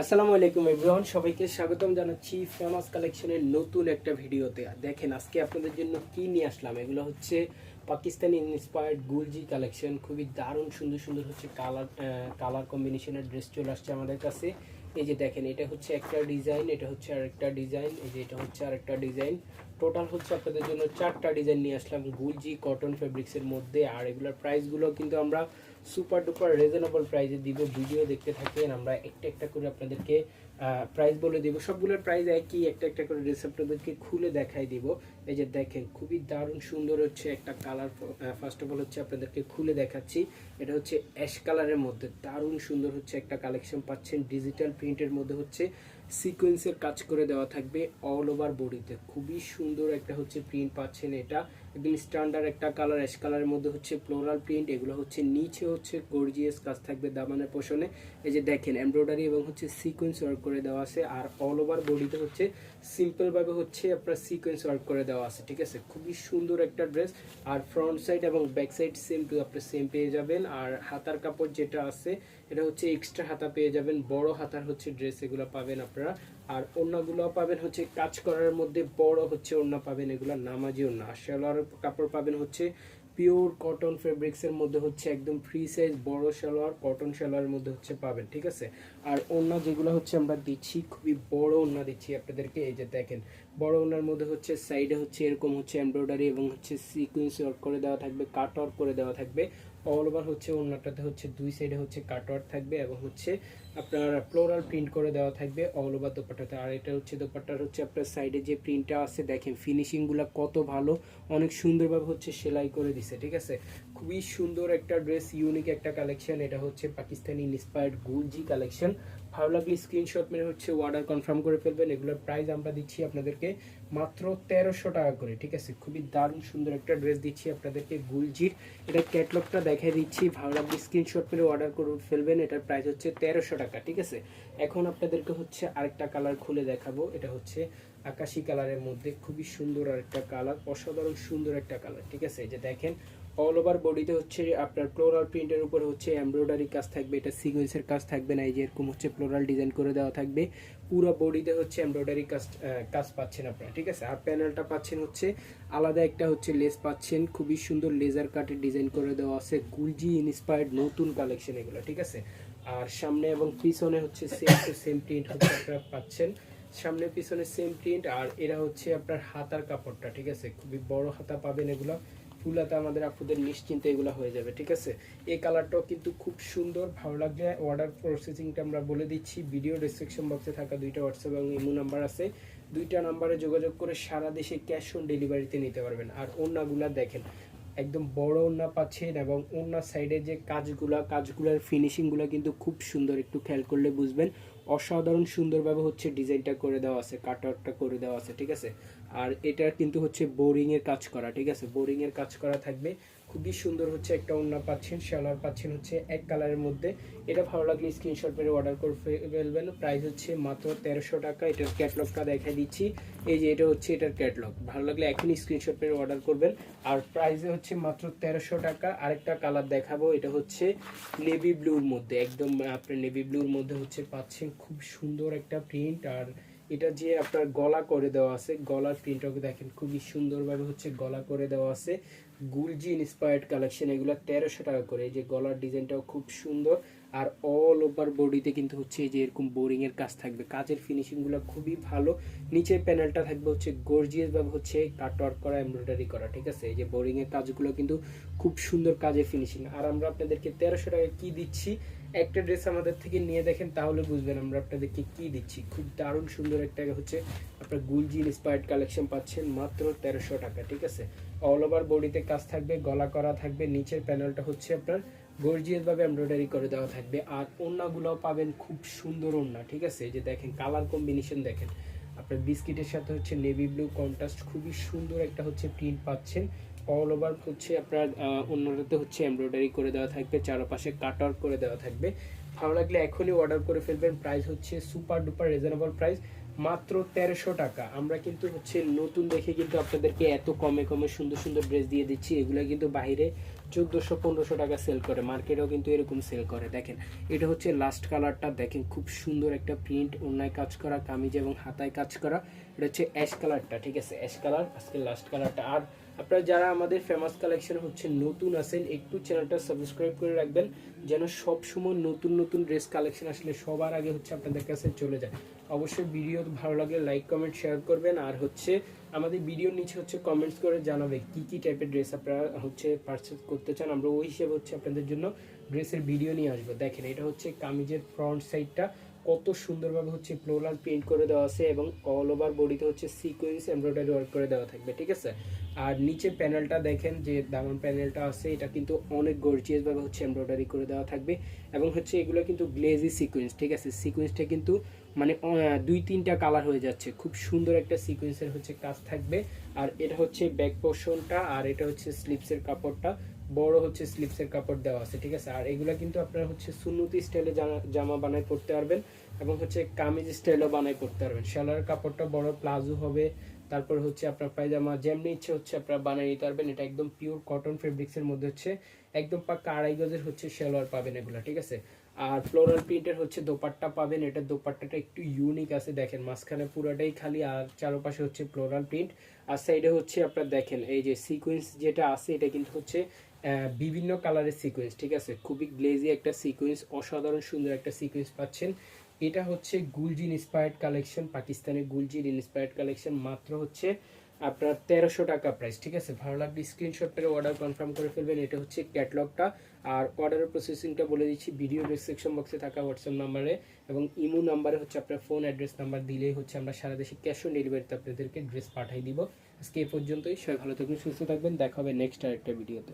আসসালামু আলাইকুম এভরিওয়ান, সবাইকে স্বাগতম জানাচ্ছি ফেমাস কালেকশনের নতুন একটা ভিডিওতে। দেখেন, আজকে আপনাদের জন্য কি নিয়ে আসলাম? এগুলো হচ্ছে পাকিস্তানি ইন্সপায়ার্ড গুলজি কালেকশন খুবই দারুণ, সুন্দর সুন্দর হচ্ছে কালার কালার কম্বিনেশনের ড্রেস চলে আসছে আমাদের কাছে। এই যে দেখেন, এটা হচ্ছে একটা ডিজাইন, এটা হচ্ছে আরেকটা ডিজাইন, এই যে এটা হচ্ছে আরেকটা ডিজাইন। টোটাল হচ্ছে আপনাদের জন্য চারটা ডিজাইন নিয়ে আসলাম, গুলজি কটন ফেব্রিক্সের মধ্যে। আর এগুলোর প্রাইসগুলো কিন্তু আমরা সুপার ডুপার রিজনেবল প্রাইসে দিব। ভিডিও দেখতে থাকেন, আমরা একটা একটা করে আপনাদেরকে প্রাইস বলে দিব। সবগুলোর প্রাইস একই, একটা একটা করে ড্রেস আপনাদেরকে খুলে দেখাই দিব। এই যে দেখেন, খুবই দারুণ সুন্দর হচ্ছে একটা কালার ফার্স্ট অফ অল হচ্ছে আপনাদেরকে খুলে দেখাচ্ছি। এটা হচ্ছে অ্যাশ কালারের মধ্যে। দারুণ সুন্দর হচ্ছে একটা কালেকশন পাচ্ছেন ডিজিটাল প্রিন্টের মধ্যে হচ্ছে সিকোয়েন্সের কাজ করে দেওয়া থাকবে অল ওভার বডিতে খুবই সুন্দর একটা হচ্ছে প্রিন্ট পাচ্ছেন এটা। একদম স্ট্যান্ডার্ড একটা কালার অ্যাশ কালারের মধ্যে হচ্ছে ফ্লোরাল প্রিন্ট এগুলো হচ্ছে নিচে হচ্ছে গর্জিয়াস কাজ থাকবে দামানের পোষণে। এই যে দেখেন এমব্রয়ডারি এবং হচ্ছে সিকোয়েন্স ওয়ার্ক করে দেওয়া আছে। আর অল ওভার বডিতে হচ্ছে সিম্পলভাবে হচ্ছে আপনার সিকোয়েন্স ওয়ার্ক করে দেওয়া আছে, ঠিক আছে? খুবই সুন্দর একটা ড্রেস আর ফ্রন্ট সাইড এবং ব্যাক সাইড সেম টু আপনি সেম পেয়ে যাবেন। আর হাতার কাপড় যেটা আছে, এটা হচ্ছে এক্সট্রা হাতা পেয়ে যাবেন। বড় হাতার হচ্ছে ড্রেস এগুলো পাবেন আপনারা। আর ওড়নাগুলো পাবেন হচ্ছে কাজ করার মধ্যে বড় হচ্ছে ওড়না পাবেন এগুলো। নামাজি ওড়না। আর সালোয়ার কাপড় পাবেন হচ্ছে পিওর কটন ফেব্রিক্সের মধ্যে হচ্ছে একদম ফ্রি সাইজ বড় সালোয়ার কটন সালোয়ারের মধ্যে হচ্ছে পাবেন, ঠিক আছে? আর ওড়না যেগুলো হচ্ছে আমরা দিচ্ছি, খুবই বড় ওনা দিচ্ছি আপনাদেরকে, এই যে দেখেন, বড় ওনার মধ্যে হচ্ছে সাইডে হচ্ছে এরকম হচ্ছে এমব্রয়ডারি এবং হচ্ছে সিকুয়েন্স ওয়ার্ক করে দেওয়া থাকবে কাট ওয়ার্ক করে দেওয়া থাকবে। অল ওভার হচ্ছে ওড়নাটাতে হচ্ছে দুই সাইডে হচ্ছে কাটওয়ার থাকবে এবং হচ্ছে আপনার ফ্লোরাল প্রিন্ট করে দেওয়া থাকবে অল ওভার দোপাট্টাতে। আর এটা হচ্ছে দোপাট্টার হচ্ছে আপনার সাইডে যে প্রিন্টটা আছে, দেখেন ফিনিশিংগুলো কত ভালো, অনেক সুন্দরভাবে হচ্ছে সেলাই করে দিছে, ঠিক আছে? খুবই সুন্দর একটা ড্রেস ইউনিক একটা কালেকশন এটা হচ্ছে পাকিস্তানি ইন্সপায়ার্ড গুলজি কালেকশন ভালো লাগলে স্ক্রিনশট মেরে হচ্ছে অর্ডার কনফার্ম করে ফেলবেন। এগুলোর প্রাইস আমরা দিচ্ছি আপনাদেরকে মাত্র তেরোশো টাকা করে, ঠিক আছে? খুবই দারুণ সুন্দর একটা ড্রেস দিচ্ছি আপনাদেরকে গুলজির এটা ক্যাটলগটা দেখাই দিচ্ছি। ভালো লাগলে স্ক্রিনশট মেরে অর্ডার করে ফেলবেন। এটার প্রাইস হচ্ছে তেরোশো টাকা, ঠিক আছে? এখন আপনাদেরকে হচ্ছে আরেকটা কালার খুলে দেখাবো। এটা হচ্ছে আকাশি কালারের মধ্যে খুবই সুন্দর আরেকটা কালার, অসাধারণ সুন্দর একটা কালার, ঠিক আছে? যে দেখেন অল ওভার বডিতে হচ্ছে আপনার ফ্লোরাল প্রিন্টের উপরে হচ্ছে এমব্রয়ডারি কাজ থাকবে, এটা সিকোয়েন্সের কাজ থাকবে না, এই যে এরকম হচ্ছে ফ্লোরাল ডিজাইন করে দেওয়া থাকবে। পুরো বডিতে হচ্ছে এমব্রয়ডারি কাজ কাজ পাচ্ছেন আপনারা, ঠিক আছে? আর প্যানেলটা পাচ্ছেন হচ্ছে, আলাদা একটা হচ্ছে লেস পাচ্ছেন, খুবই সুন্দর লেজার কাটের ডিজাইন করে দেওয়া আছে গুলজি ইন্সপায়ার্ড নতুন কালেকশন এগুলো, ঠিক আছে? আর সামনে এবং পিছনে হচ্ছে সেম টু সেম প্রিন্ট হচ্ছে আপনারা পাচ্ছেন। সামনে পিছনে সেম প্রিন্ট আর এরা হচ্ছে আপনার হাতার কাপড়টা, ঠিক আছে? খুবই বড় হাতা পাবেন এগুলো। ফুল হাতা আমাদের আপুদের নিশ্চিন্তে এগুলো হয়ে যাবে, ঠিক আছে? এই কালারটাও কিন্তু খুব সুন্দর, ভালো লাগলে অর্ডার প্রসেসিংটা আমরা বলে দিচ্ছি। ভিডিও ডিসক্রিপশন বক্সে থাকা দুইটা হোয়াটসঅ্যাপ এবং ইমো নাম্বার আছে। দুইটা নাম্বারে যোগাযোগ করে সারা দেশে ক্যাশ অন ডেলিভারিতে নিতে পারবেন। আর ওড়নাগুলা দেখেন একদম বড় ওনা পাচ্ছেন এবং ওনার সাইডে যে কাজগুলা, কাজগুলোর ফিনিশিংগুলো কিন্তু খুব সুন্দর। একটু খেয়াল করলে বুঝবেন। অসাধারণ সুন্দরভাবে হচ্ছে ডিজাইনটা করে দেওয়া আছে কাটওয়ার্কটা করে দেওয়া আছে, ঠিক আছে? আর এটা কিন্তু হচ্ছে বোরিং এর কাজ করা, ঠিক আছে? বোরিং এর কাজ করা থাকবে। খুবই সুন্দর হচ্ছে, একটা ওড়না পাচ্ছেন, শালার পাচ্ছেন হচ্ছে এক কালারের মধ্যে। এটা ভালো লাগলে স্ক্রিনশট মেরে অর্ডার করে ফেলবেন। প্রাইস হচ্ছে মাত্র তেরোশো টাকা, এটার ক্যাটলগটা দেখাই দিচ্ছি। এই যে এটা হচ্ছে এটার ক্যাটলগ ভালো লাগলে এখনই স্ক্রিনশট মেরে অর্ডার করবেন। আর প্রাইসে হচ্ছে মাত্র তেরোশো টাকা। আরেকটা কালার দেখাবো, এটা হচ্ছে নেভি ব্লুর মধ্যে। একদম আপনার নেভি ব্লুর মধ্যে হচ্ছে পাচ্ছেন খুব সুন্দর একটা প্রিন্ট আর এটা যে আপনার গলা করে দেওয়া আছে, গলার প্রিন্টটাকে দেখেন, খুবই সুন্দরভাবে হচ্ছে গলা করে দেওয়া আছে। গুলজি ইন্সপায়ার্ড কালেকশন এগুলো তেরোশো টাকা করে। এই যে গলার ডিজাইনটাও খুব সুন্দর। আর অল ওভার বডিতে কিন্তু হচ্ছে যে এরকম বোরিংয়ের কাজ থাকবে। কাজের ফিনিশিংগুলো খুবই ভালো। নিচের প্যানেলটা থাকবে হচ্ছে গর্জিয়াস ভাবে হচ্ছে কাটওয়ার্ক করা এমব্রয়ডারি করা, ঠিক আছে? এই যে বোরিংয়ের কাজগুলো কিন্তু খুব সুন্দর কাজের ফিনিশিং আর আমরা আপনাদেরকে তেরোশো টাকা কী দিচ্ছি? একটা ড্রেস আমাদের থেকে নিয়ে দেখেন, তাহলে বুঝবেন আমরা আপনাদেরকে কি দিচ্ছি। খুব দারুণ সুন্দর একটা হচ্ছে আপনার গুলজি ইন্সপায়ার্ড কালেকশন পাচ্ছেন মাত্র তেরোশো টাকা, ঠিক আছে? অল ওভার বডিতে কাজ থাকবে, গলা করা থাকবে, নিচের প্যানেলটা হচ্ছে আপনার গর্জিয়াস ভাবে এমব্রয়ডারি করে দেওয়া থাকবে। আর ওড়নাগুলোও পাবেন খুব সুন্দর ওড়না ঠিক আছে? যে দেখেন কালার কম্বিনেশন দেখেন। আপনার বিস্কিটের সাথে হচ্ছে নেভি ব্লু কন্ট্রাস্ট খুবই সুন্দর একটা হচ্ছে প্রিন্ট পাচ্ছেন। অল ওভার হচ্ছে আপনার অন্যটাতে হচ্ছে এমব্রয়ডারি করে দেওয়া থাকবে, চারপাশে কাট আউট করে দেওয়া থাকবে। ভালো লাগলে এখনই অর্ডার করে ফেলবেন। প্রাইস হচ্ছে সুপার ডুপার রিজনেবল প্রাইস মাত্র তেরোশো টাকা। আমরা কিন্তু হচ্ছে নতুন দেখে কিন্তু আপনাদেরকে এত কমে কমে সুন্দর সুন্দর ড্রেস দিয়ে দিচ্ছি। এগুলো কিন্তু বাইরে চোদ্দোশো, পনেরোশো টাকা সেল করে। মার্কেটেও কিন্তু এরকম সেল করে। দেখেন, এটা হচ্ছে লাস্ট কালারটা দেখেন, খুব সুন্দর একটা প্রিন্ট অন্যায় কাজ করা, কামিজ এবং হাতায় কাজ করা। এটা হচ্ছে অ্যাশ কালারটা ঠিক আছে? অ্যাশ কালার আজকে লাস্ট কালারটা আর আপনারা যারা আমাদের ফেমাস কালেকশন হচ্ছে নতুন আছেন, একটু চ্যানেলটা সাবস্ক্রাইব করে রাখবেন, যেন সব সময় নতুন নতুন ড্রেস কালেকশন আসলে সবার আগে হচ্ছে আপনাদের কাছে চলে যায়। অবশ্যই ভিডিও ভালো লাগে লাইক কমেন্ট শেয়ার করবেন। আর হচ্ছে আমাদের ভিডিওর নিচে হচ্ছে কমেন্টস করে জানাবে কি কি টাইপের ড্রেস আপনারা হচ্ছে পারচেস করতে চান। আমরা ওই হিসেবে হচ্ছে আপনাদের জন্য ড্রেসের ভিডিও নিয়ে আসব। দেখেন, এটা হচ্ছে কামিজের ফ্রন্ট সাইডটা কত সুন্দরভাবে হচ্ছে ফ্লোরাল প্রিন্ট করে দেওয়া আছে এবং অল ওভার বডিতে হচ্ছে সিকোয়েন্স এমব্রয়ডারি ওয়ার্ক করে দেওয়া থাকবে, ঠিক আছে? আর নিচে প্যানেলটা দেখেন যে দামান প্যানেলটা আছে, এটা কিন্তু অনেক গর্জিয়াস ভাবে হচ্ছে এমব্রয়ডারি করে দেওয়া থাকবে এবং হচ্ছে এগুলো কিন্তু গ্লেজি সিকোয়েন্স ঠিক আছে? সিকোয়েন্সটা কিন্তু মানে দুই তিনটা কালার হয়ে যাচ্ছে, খুব সুন্দর একটা সিকোয়েন্সের হচ্ছে কাজ থাকবে। আর এটা হচ্ছে ব্যাক পোর্শনটা আর এটা হচ্ছে স্লিপসের কাপড়টা বড় হচ্ছে স্লিপসের কাপড় দেওয়া আছে, ঠিক আছে? আর এগুলা কিন্তু আপনারা হচ্ছে সুন্নতি স্টাইলে জামা বানাই পড়তে পারবেন এবং হচ্ছে কামিজ স্টাইলও বানাই পড়তে পারবেন। শালার কাপড়টা বড়, প্লাজো হবে, তারপর হচ্ছে আপনার পায়জামা, যেমনি ইচ্ছে হচ্ছে আপনারা বানিয়ে নিতে পারবেন। এটা একদম পিওর কটন ফেব্রিক্সের মধ্যে হচ্ছে, একদম পাক্কা আড়াই গজের হচ্ছে সালোয়ার পাবেন এগুলো, ঠিক আছে? আর ফ্লোরাল প্রিন্টের হচ্ছে দোপাট্টা পাবেন, এটা দোপাট্টাটা একটু ইউনিক আছে, দেখেন। মাঝখানে পুরোটাই খালি, আর চারপাশে হচ্ছে ফ্লোরাল প্রিন্ট আর সাইডে হচ্ছে আপনার দেখেন, এই যে সিকোয়েন্স যেটা আছে, এটা কিন্তু হচ্ছে বিভিন্ন কালারের সিকোয়েন্স ঠিক আছে? খুবই গ্লেজি একটা সিকোয়েন্স অসাধারণ সুন্দর একটা সিকোয়েন্স পাচ্ছেন। এটা হচ্ছে গুলজিন ইন্সপায়ার্ড কালেকশন পাকিস্তানের গুলজিন ইন্সপায়ার্ড কালেকশন মাত্র হচ্ছে আপনার তেরোশো টাকা প্রাইস ঠিক আছে? ভালো লাগলে স্ক্রিনশট করে অর্ডার কনফার্ম করে ফেলবেন। এটা হচ্ছে ক্যাটলগটা আর অর্ডারের প্রসেসিংটা বলে দিচ্ছি ভিডিও ডিসক্রিপশন বক্সে থাকা হোয়াটসঅ্যাপ নাম্বারে এবং ইমো নাম্বারে হচ্ছে আপনার ফোন অ্যাড্রেস নাম্বার দিলেই হচ্ছে আমরা সারা দেশে ক্যাশ অন ডেলিভারিতে আপনাদেরকে ড্রেস পাঠিয়ে দিব। আজকে এ পর্যন্তই, সবাই ভালো থাকবেন, সুস্থ থাকবেন, দেখা হবে নেক্সট আরেকটা ভিডিওতে